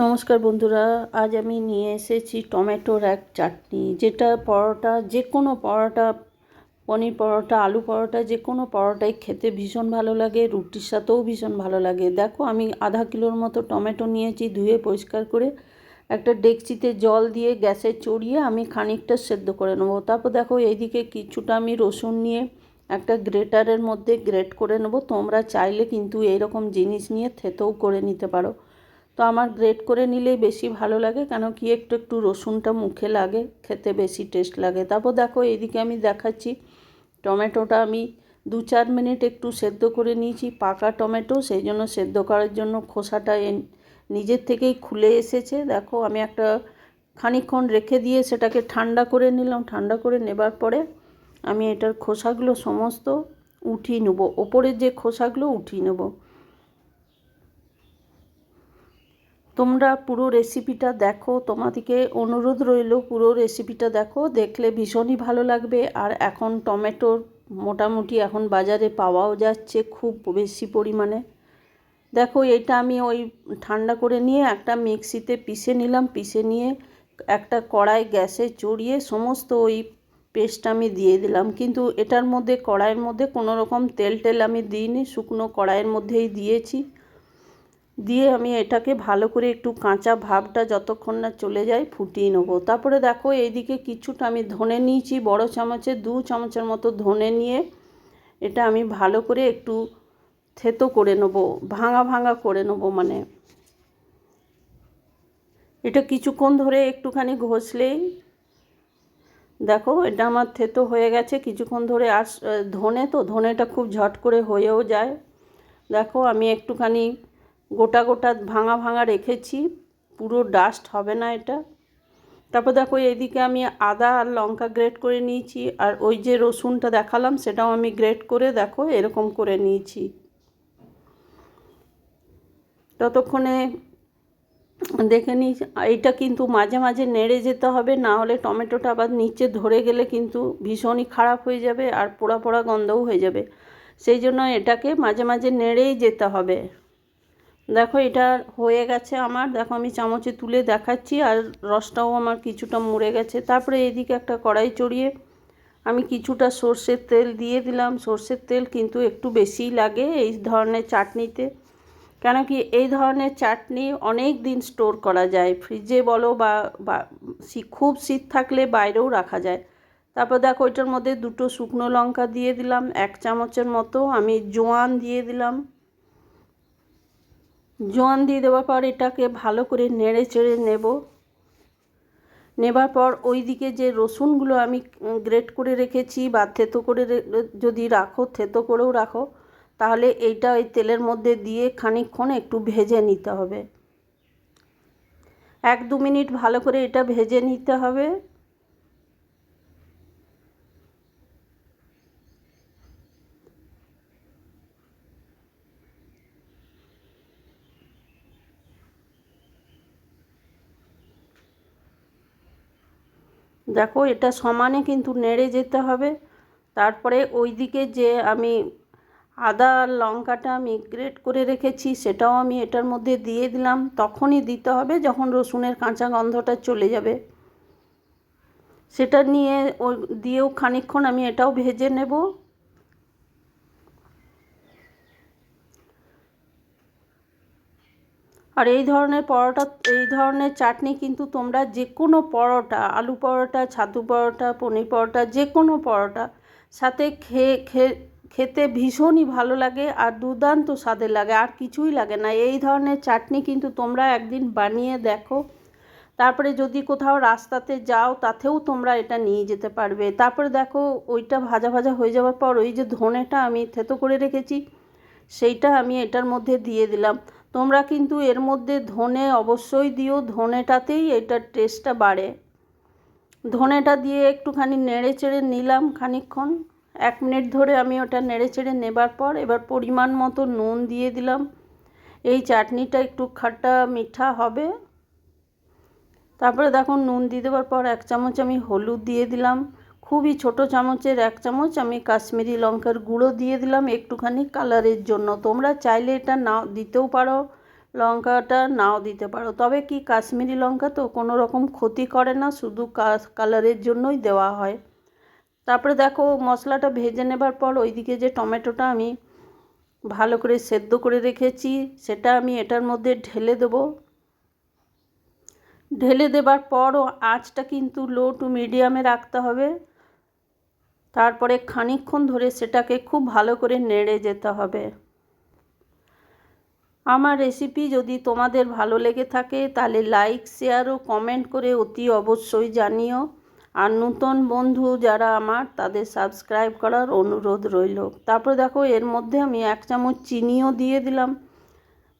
নমস্কার বন্ধুরা, আজ আমি নিয়ে এসেছি টমেটোর এক চাটনি, যেটা পরোটা যে কোনো পরোটা, পনির পরোটা, আলু পরোটা যে কোনো পরোটাই খেতে ভীষণ ভালো লাগে, রুটির সাথেও ভীষণ ভালো লাগে। দেখো, আমি আধা কিলোর মতো টমেটো নিয়েছি, ধুয়ে পরিষ্কার করে একটা ডেকচিতে জল দিয়ে গ্যাসে চড়িয়ে আমি খানিকটা সেদ্ধ করে নেব। তারপর দেখো, এইদিকে কিছুটা আমি রসুন নিয়ে একটা গ্রেটারের মধ্যে গ্রেট করে নেব। তোমরা চাইলে কিন্তু এইরকম জিনিস নিয়ে থেতেও করে নিতে পারো। তো আমার গ্রেট করে নিলেই বেশি ভালো লাগে, কেন কি একটু একটু রসুনটা মুখে লাগে, খেতে বেশি টেস্ট লাগে। তারপর দেখো এদিকে আমি দেখাচ্ছি, টমেটোটা আমি দু চার মিনিট একটু সেদ্ধ করে নিয়েছি, পাকা টমেটো, সেই জন্য সেদ্ধ করার জন্য খোসাটা নিজের থেকেই খুলে এসেছে। দেখো আমি একটা খানিকক্ষণ রেখে দিয়ে সেটাকে ঠান্ডা করে নিলাম, ঠান্ডা করে নেবার পরে আমি এটার খোসাগুলো সমস্ত উঠিয়ে নেব, ওপরের যে খোসাগুলো উঠিয়ে নেব। তোমরা পুরো রেসিপিটা দেখো। তোমাদেরকে অনুরোধ রইল, পুরো রেসিপিটা দেখো। দেখলে ভীষণই ভালো লাগবে। আর এখন টমেটোর মোটামুটি এখন বাজারে পাওয়াও যাচ্ছে খুব বেশি পরিমাণে। দেখো, এটা আমি ওই ঠান্ডা করে নিয়ে একটা মিক্সিতে পিষে নিলাম। পিষে নিয়ে একটা কড়াই গ্যাসে চড়িয়ে সমস্ত ওই পেস্ট আমি দিয়ে দিলাম। কিন্তু এটার মধ্যে কড়াইয়ের মধ্যে কোনো রকম তেল টেল আমি দিইনি। শুকনো কড়াইয়ের মধ্যেই দিয়েছি। দিয়ে আমি এটাকে ভালো করে একটু কাঁচা ভাবটা যতক্ষণ না চলে যায় ফুটিয়ে নেব। তারপরে দেখো এইদিকে কিছুটা আমি ধনে নিয়েছি, বড় চামচে, দু চামচের মতো ধনে নিয়ে এটা আমি ভালো করে একটু থেতো করে নেব, ভাঙা ভাঙা করে নেব মানে। এটা কিছুক্ষণ ধরে একটুখানি ঘষলেই দেখো এটা আমার থেতো হয়ে গেছে, কিছুক্ষণ ধরে আর ধনে তো, ধনেটা খুব ঝট করে হয়েও যায়। দেখো আমি একটুখানি গোটা গোটা ভাঙা ভাঙা রেখেছি, পুরো ডাস্ট হবে না এটা। তারপর দেখো এদিকে আমি আদা আর লঙ্কা গ্রেট করে নিয়েছি, আর ওই যে রসুনটা দেখালাম সেটাও আমি গ্রেট করে দেখো এরকম করে নিয়েছি। ততক্ষণে দেখে নিই, এইটা কিন্তু মাঝে মাঝে নেড়ে যেতে হবে, না হলে টমেটোটা আবার নিচে ধরে গেলে কিন্তু ভীষণই খারাপ হয়ে যাবে আর পোড়া পোড়া গন্ধও হয়ে যাবে। সেই জন্য এটাকে মাঝে মাঝে নেড়েই যেতে হবে। দেখো, এটা হয়ে গেছে আমার। দেখো, আমি চামচে তুলে দেখাচ্ছি আর রসটাও আমার কিছুটা মরে গেছে। তারপরে এদিকে একটা কড়াই চড়িয়ে আমি কিছুটা সর্ষের তেল দিয়ে দিলাম। সর্ষের তেল কিন্তু একটু বেশিই লাগে এই ধরনের চাটনিতে। কেন কি এই ধরনের চাটনি অনেক দিন স্টোর করা যায়। ফ্রিজে বলো বা খুব শীত থাকলে বাইরেও রাখা যায়। তারপর দেখো, ওইটার মধ্যে দুটো শুকনো লঙ্কা দিয়ে দিলাম, এক চামচের মতো। আমি জোয়ান দিয়ে দিলাম। জোয়ান দিয়ে দেওয়ার পর এটাকে ভালো করে নেড়ে চেড়ে নেব। নেবার পর ওই দিকে যে রসুনগুলো আমি গ্রেট করে রেখেছি বা থেতো করে যদি রাখো, থেতো করেও রাখো, তাহলে এইটা ওই তেলের মধ্যে দিয়ে খানিকক্ষণ একটু ভেজে নিতে হবে। এক দু মিনিট ভালো করে এটা ভেজে নিতে হবে। দেখো, এটা সমানে কিন্তু নেড়ে যেতে হবে। তারপরে ওই দিকে যে আমি আদা আর লঙ্কাটা আমি গ্রেট করে রেখেছি, সেটাও আমি এটার মধ্যে দিয়ে দিলাম। তখনই দিতে হবে যখন রসুনের কাঁচা গন্ধটা চলে যাবে। সেটা নিয়ে ওই দিয়েও খানিক্ষণ আমি এটাও ভেজে নেব। আর এই ধরনের পরোটা, এই ধরনের চাটনি কিন্তু তোমরা যে কোনো পরোটা, আলু পরোটা, ছাতু পরোটা, পনির পরোটা যে কোনো পরোটা সাথে খেয়ে খেতে ভীষণই ভালো লাগে আর দুর্দান্ত স্বাদের লাগে, আর কিছুই লাগে না। এই ধরনের চাটনি কিন্তু তোমরা একদিন বানিয়ে দেখো। তারপরে যদি কোথাও রাস্তাতে যাও, তাতেও তোমরা এটা নিয়ে যেতে পারবে। তারপরে দেখো, ওইটা ভাজা ভাজা হয়ে যাওয়ার পর ওই যে ধনেটা আমি থেতো করে রেখেছি, সেইটা আমি এটার মধ্যে দিয়ে দিলাম। তোমরা কিন্তু এর মধ্যে ধনে অবশ্যই দিও, ধনেটাতেই এটার টেস্টটা বাড়ে। ধনেটা দিয়ে একটুখানি নেড়ে চেড়ে নিলাম খানিকক্ষণ। এক মিনিট ধরে আমি ওটা নেড়ে চেড়ে নেবার পর এবার পরিমাণ মতো নুন দিয়ে দিলাম। এই চাটনিটা একটু খাট্টা মিঠা হবে। তারপরে দেখুন নুন দিয়ে দেওয়ার পর এক চামচ আমি হলুদ দিয়ে দিলাম। খুবই ছোট চামচের এক চামচ আমি কাশ্মীরি লঙ্কার গুঁড়ো দিয়ে দিলাম একটুখানি কালারের জন্য। তোমরা চাইলে এটা নাও দিতেও পারো, লঙ্কাটা নাও দিতে পারো। তবে কি কাশ্মীরি লঙ্কা তো কোনো রকম ক্ষতি করে না, শুধু কালারের জন্যই দেওয়া হয়। তারপরে দেখো মশলাটা ভেজে নেবার পর ওইদিকে যে টমেটোটা আমি ভালো করে সেদ্ধ করে রেখেছি, সেটা আমি এটার মধ্যে ঢেলে দেবো। ঢেলে দেবার পরও আঁচটা কিন্তু লো টু মিডিয়ামে রাখতে হবে। তারপরে খানিকক্ষণ ধরে সেটাকে খুব ভালো করে নেড়ে যেতে হবে। আমার রেসিপি যদি তোমাদের ভালো লেগে থাকে, তাহলে লাইক শেয়ার ও কমেন্ট করে অতি অবশ্যই জানিও। আর নূতন বন্ধু যারা আমার, তাদের সাবস্ক্রাইব করার অনুরোধ রইল। তারপরে দেখো, এর মধ্যে আমি এক চামচ চিনিও দিয়ে দিলাম।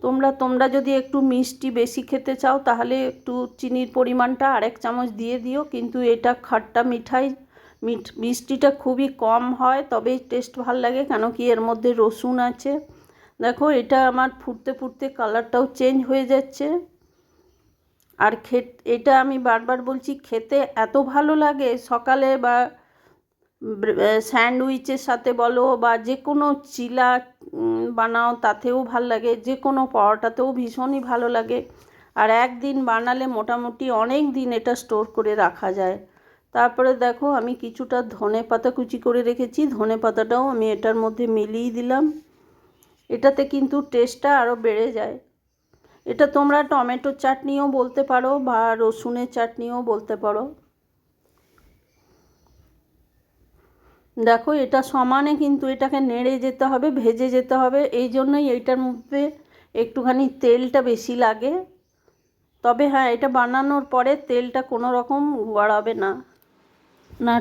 তোমরা তোমরা যদি একটু মিষ্টি বেশি খেতে চাও, তাহলে একটু চিনির পরিমাণটা আরেক চামচ দিয়ে দিও। কিন্তু এটা খাট্টা মিঠাই মিঠ, মিষ্টিটা খুবই কম হয়, তবেই টেস্ট ভালো লাগে, কেন কি এর মধ্যে রসুন আছে। দেখো, এটা আমার ফুটতে ফুটতে কালারটাও চেঞ্জ হয়ে যাচ্ছে। আর খে এটা আমি বারবার বলছি, খেতে এত ভালো লাগে, সকালে বা স্যান্ডউইচের সাথে বলো বা যে কোনো চিলা বানাও, তাতেও ভালো লাগে, যে কোনো পরোটাতেও ভীষণই ভালো লাগে। আর একদিন বানালে মোটামুটি অনেক দিন এটা স্টোর করে রাখা যায়। তারপরে দেখো আমি কিছুটা ধনে পাতা কুচি করে রেখেছি। ধনে পাতাটাও আমি এটার মধ্যে মিলিয়ে দিলাম। এটাতে কিন্তু টেস্টটা আরও বেড়ে যায়। এটা তোমরা টমেটোর চাটনিও বলতে পারো বা রসুনের চাটনিও বলতে পারো। দেখো এটা সমানে কিন্তু এটাকে নেড়ে যেতে হবে, ভেজে যেতে হবে। এই জন্যই এইটার মধ্যে একটুখানি তেলটা বেশি লাগে। তবে হ্যাঁ এটা বানানোর পরে তেলটা কোনো রকম বাড়াবে না। না